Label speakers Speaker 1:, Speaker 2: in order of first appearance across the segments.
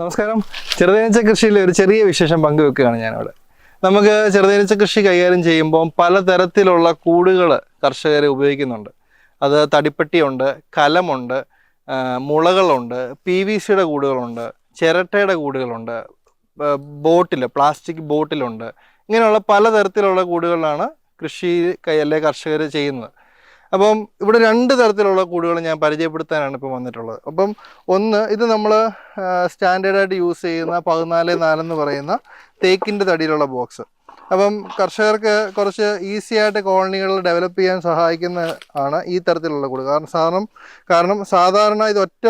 Speaker 1: നമസ്കാരം. ചെറുതേനീച്ച കൃഷിയിൽ ഒരു ചെറിയ വിശേഷം പങ്കുവെക്കുകയാണ് ഞാനിവിടെ. നമുക്ക് ചെറുതേനീച്ച കൃഷി കൈകാര്യം ചെയ്യുമ്പോൾ പലതരത്തിലുള്ള കൂടുകൾ കർഷകർ ഉപയോഗിക്കുന്നുണ്ട്. അത് തടിപ്പെട്ടിയുണ്ട് കലമുണ്ട് മുളകളുണ്ട് പി വി സിയുടെ കൂടുകളുണ്ട് ചിരട്ടയുടെ കൂടുകളുണ്ട് ബോട്ടിൽ പ്ലാസ്റ്റിക് ബോട്ടിലുണ്ട്. ഇങ്ങനെയുള്ള പലതരത്തിലുള്ള കൂടുകളാണ് കൃഷി കൈ അല്ലെ കർഷകർ ചെയ്യുന്നത്. അപ്പം ഇവിടെ രണ്ട് തരത്തിലുള്ള കൂടുകൾ ഞാൻ പരിചയപ്പെടുത്താനാണ് ഇപ്പോൾ വന്നിട്ടുള്ളത്. അപ്പം ഒന്ന് ഇത് നമ്മൾ സ്റ്റാൻഡേർഡായിട്ട് യൂസ് ചെയ്യുന്ന പതിനാല് നാലെന്ന് പറയുന്ന തേക്കിന്റെ തടിയിലുള്ള ബോക്സ്. അപ്പം കർഷകർക്ക് കുറച്ച് ഈസി ആയിട്ട് കോളനികൾ ഡെവലപ്പ് ചെയ്യാൻ സഹായിക്കുന്ന ആണ് ഈ തരത്തിലുള്ള കൂട്. കാരണം സാധാരണ കാരണം സാധാരണ ഇത് ഒറ്റ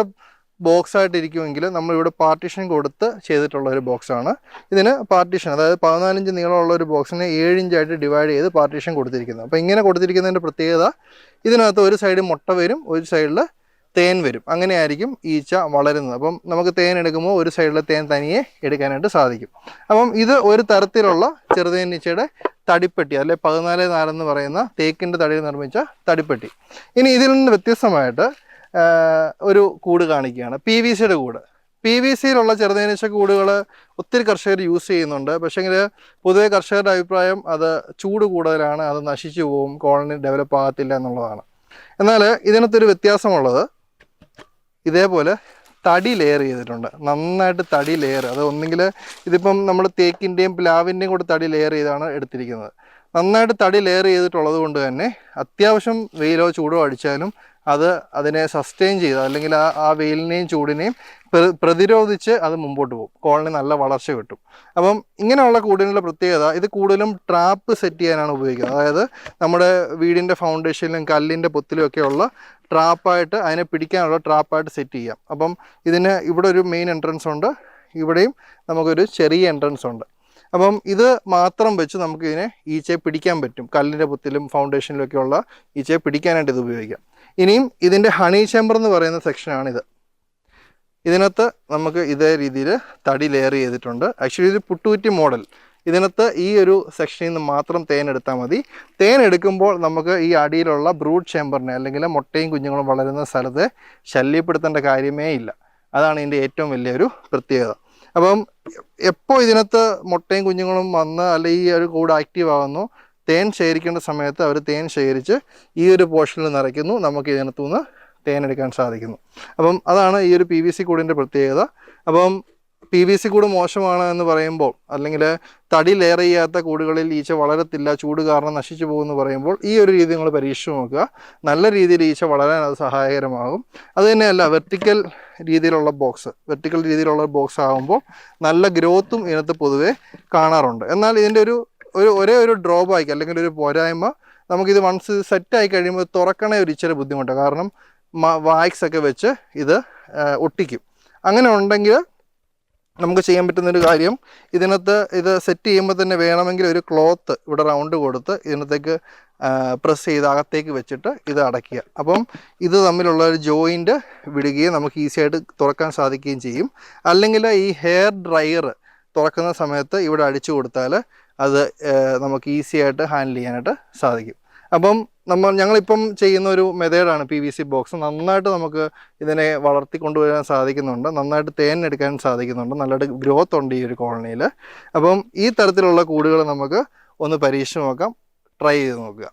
Speaker 1: ബോക്സ് ആയിട്ട് ഇരിക്കുമെങ്കിൽ നമ്മളിവിടെ പാർട്ടീഷൻ കൊടുത്ത് ചെയ്തിട്ടുള്ള ഒരു ബോക്സാണ് ഇതിന് പാർട്ടീഷൻ അതായത് പതിനാലിഞ്ച് നീളമുള്ള ഒരു ബോക്സിനെ ഏഴ് ഇഞ്ചായിട്ട് ഡിവൈഡ് ചെയ്ത് പാർട്ടീഷൻ കൊടുത്തിരിക്കുന്നത് അപ്പോൾ ഇങ്ങനെ കൊടുത്തിരിക്കുന്നതിന്റെ പ്രത്യേകത ഇതിനകത്ത് ഒരു സൈഡ് മുട്ട വരും ഒരു സൈഡിൽ തേൻ വരും. അങ്ങനെയായിരിക്കും ഈച്ച വളരുന്നത്. അപ്പം നമുക്ക് തേൻ എടുക്കുമ്പോൾ ഒരു സൈഡിലെ തേൻ തനിയെ എടുക്കാനായിട്ട് സാധിക്കും. അപ്പം ഇത് ഒരു തരത്തിലുള്ള ചെറുതേൻ ചെറുതേനീച്ചയുടെ തടിപ്പെട്ടി അല്ലെ പതിനാല് നാലെന്ന് പറയുന്ന തേക്കിന്റെ തടിയിൽ നിർമ്മിച്ച തടിപ്പെട്ടി. ഇനി ഇതിൽ നിന്ന് വ്യത്യസ്തമായിട്ട് ഒരു കൂട് കാണിക്കുകയാണ്. പി വി സിയുടെ കൂട്. പി വി സിയിലുള്ള ചെറുതേനീച്ച കൂടുകൾ ഒത്തിരി കർഷകർ യൂസ് ചെയ്യുന്നുണ്ട്. പക്ഷേങ്കിൽ പൊതുവെ കർഷകരുടെ അഭിപ്രായം അത് ചൂട് കൂടുതലാണ് അത് നശിച്ചു പോവും കോളനി ഡെവലപ്പ് ആകത്തില്ല എന്നുള്ളതാണ്. എന്നാൽ ഇതിനകത്തൊരു വ്യത്യാസമുള്ളത് ഇതേപോലെ തടി ലെയർ ചെയ്തിട്ടുണ്ട്. നന്നായിട്ട് തടി ലെയർ അത് ഒന്നെങ്കിൽ ഇതിപ്പം നമ്മൾ തേക്കിന്റെയും പ്ലാവിന്റെയും കൂടെ തടി ലെയർ ചെയ്താണ് എടുത്തിരിക്കുന്നത്. നന്നായിട്ട് തടി ലെയർ ചെയ്തിട്ടുള്ളത് കൊണ്ട് തന്നെ അത്യാവശ്യം വെയിലോ ചൂടോ അടിച്ചാലും അത് അതിനെ സസ്റ്റെയിൻ ചെയ്ത് അല്ലെങ്കിൽ ആ ആ വെയിലിനെയും ചൂടിനെയും പ്രതിരോധിച്ച് അത് മുമ്പോട്ട് പോകും. കോളനി നല്ല വളർച്ച കിട്ടും. അപ്പം ഇങ്ങനെയുള്ള കൂടിനുള്ള പ്രത്യേകത ഇത് കൂടുതലും ട്രാപ്പ് സെറ്റ് ചെയ്യാനാണ് ഉപയോഗിക്കുന്നത്. അതായത് നമ്മുടെ വീടിന്റെ ഫൗണ്ടേഷനിലും കല്ലിന്റെ പൊത്തിലും ഒക്കെയുള്ള ട്രാപ്പായിട്ട് അതിനെ പിടിക്കാനുള്ള ട്രാപ്പായിട്ട് സെറ്റ് ചെയ്യാം. അപ്പം ഇതിന് ഇവിടെ ഒരു മെയിൻ എൻട്രൻസ് ഉണ്ട്. ഇവിടെയും നമുക്കൊരു ചെറിയ എൻട്രൻസ് ഉണ്ട്. അപ്പം ഇത് മാത്രം വെച്ച് നമുക്കിതിനെ ഈച്ചയെ പിടിക്കാൻ പറ്റും. കല്ലിന്റെ പുത്തിലും ഫൗണ്ടേഷനിലും ഒക്കെയുള്ള ഈച്ചയെ പിടിക്കാനായിട്ട് ഇത് ഉപയോഗിക്കാം. ഇനിയും ഇതിന്റെ ഹണി ചേമ്പർ എന്ന് പറയുന്ന സെക്ഷനാണിത് ഇതിനകത്ത് നമുക്ക് ഇതേ രീതിയിൽ തടി ലെയർ ചെയ്തിട്ടുണ്ട്. ആക്ച്വലി ഇത് പുട്ടുകുറ്റി മോഡൽ ഇതിനകത്ത് ഈ ഒരു സെക്ഷനിൽ നിന്ന് മാത്രം തേൻ എടുത്താൽ മതി. തേൻ എടുക്കുമ്പോൾ നമുക്ക് ഈ അടിയിലുള്ള ബ്രൂഡ് ചേമ്പറിനെ അല്ലെങ്കിൽ മുട്ടയും കുഞ്ഞുങ്ങളും വളരുന്ന സ്ഥലത്ത് ശല്യപ്പെടുത്തേണ്ട കാര്യമേ ഇല്ല. അതാണ് ഇതിന്റെ ഏറ്റവും വലിയൊരു പ്രത്യേകത. അപ്പം എപ്പോൾ ഇതിനകത്ത് മുട്ടയും കുഞ്ഞുങ്ങളും വന്ന് അല്ലെങ്കിൽ ഈ ഒരു കൂട് ആക്റ്റീവ് ആകുന്നു തേൻ ശേഖരിക്കേണ്ട സമയത്ത് അവർ തേൻ ശേഖരിച്ച് ഈ ഒരു പോർഷനിൽ നിറയ്ക്കുന്നു. നമുക്ക് ഇതിനകത്തു നിന്ന് തേൻ എടുക്കാൻ സാധിക്കുന്നു. അപ്പം അതാണ് ഈ ഒരു പി വി സി കൂടിന്റെ പ്രത്യേകത. അപ്പം പി വി സി കൂട് മോശമാണ് എന്ന് പറയുമ്പോൾ അല്ലെങ്കിൽ തടി ലെയർ ചെയ്യാത്ത കൂടുകളിൽ ഈച്ച വളരത്തില്ല ചൂട് കാരണം നശിച്ചു പോകുമെന്ന് പറയുമ്പോൾ ഈ ഒരു രീതി നിങ്ങൾ പരീക്ഷിച്ച് നോക്കുക. നല്ല രീതിയിൽ ഈച്ച വളരാൻ അത് സഹായകരമാകും. അത് തന്നെയല്ല വെർട്ടിക്കൽ രീതിയിലുള്ള ബോക്സ് വെർട്ടിക്കൽ രീതിയിലുള്ള ബോക്സ് ആകുമ്പോൾ നല്ല ഗ്രോത്തും ഇതിനകത്ത് പൊതുവേ കാണാറുണ്ട്. എന്നാൽ ഇതിന്റെ ഒരു ഒരു ഒരേ ഒരു ഡ്രോപ്പ് ഡ്രോബാക്ക് അല്ലെങ്കിൽ ഒരു പോരായ്മ നമുക്കിത് വൺസ് സെറ്റായി കഴിയുമ്പോൾ തുറക്കണേ ഒരു ഇച്ചിരി ബുദ്ധിമുട്ടാണ് കാരണം വാക്സ് ഒക്കെ വെച്ച് ഇത് ഒട്ടിക്കും. അങ്ങനെ ഉണ്ടെങ്കിൽ നമുക്ക് ചെയ്യാൻ പറ്റുന്നൊരു കാര്യം ഇതിനകത്ത് ഇത് സെറ്റ് ചെയ്യുമ്പോൾ തന്നെ വേണമെങ്കിൽ ഒരു ക്ലോത്ത് ഇവിടെ റൗണ്ട് കൊടുത്ത് ഇതിനകത്തേക്ക് പ്രസ് ചെയ്ത് അകത്തേക്ക് വെച്ചിട്ട് ഇത് അടയ്ക്കുക. അപ്പം ഇത് തമ്മിലുള്ള ഒരു ജോയിന്റ് വിടുകയും നമുക്ക് ഈസിയായിട്ട് തുറക്കാൻ സാധിക്കുകയും ചെയ്യും. അല്ലെങ്കിൽ ഈ ഹെയർ ഡ്രയർ തുറക്കുന്ന സമയത്ത് ഇവിടെ അടിച്ചു കൊടുത്താൽ അത് നമുക്ക് ഈസി ആയിട്ട് ഹാൻഡിൽ ചെയ്യാനായിട്ട് സാധിക്കും. അപ്പം നമ്മൾ ഞങ്ങളിപ്പം ചെയ്യുന്ന ഒരു മെത്തേഡാണ് പി വി സി ബോക്സ് നന്നായിട്ട് നമുക്ക് ഇതിനെ വളർത്തി കൊണ്ടുവരാൻ സാധിക്കുന്നുണ്ട്. നന്നായിട്ട് തേൻ എടുക്കാൻ സാധിക്കുന്നുണ്ട്. നല്ലതായിട്ട് ഗ്രോത്ത് ഉണ്ട് ഈ ഒരു കോളനിയിൽ അപ്പം ഈ തരത്തിലുള്ള കൂടുകൾ നമുക്ക് ഒന്ന് പരീക്ഷിച്ച് നോക്കാം. ട്രൈ ചെയ്ത് നോക്കുക.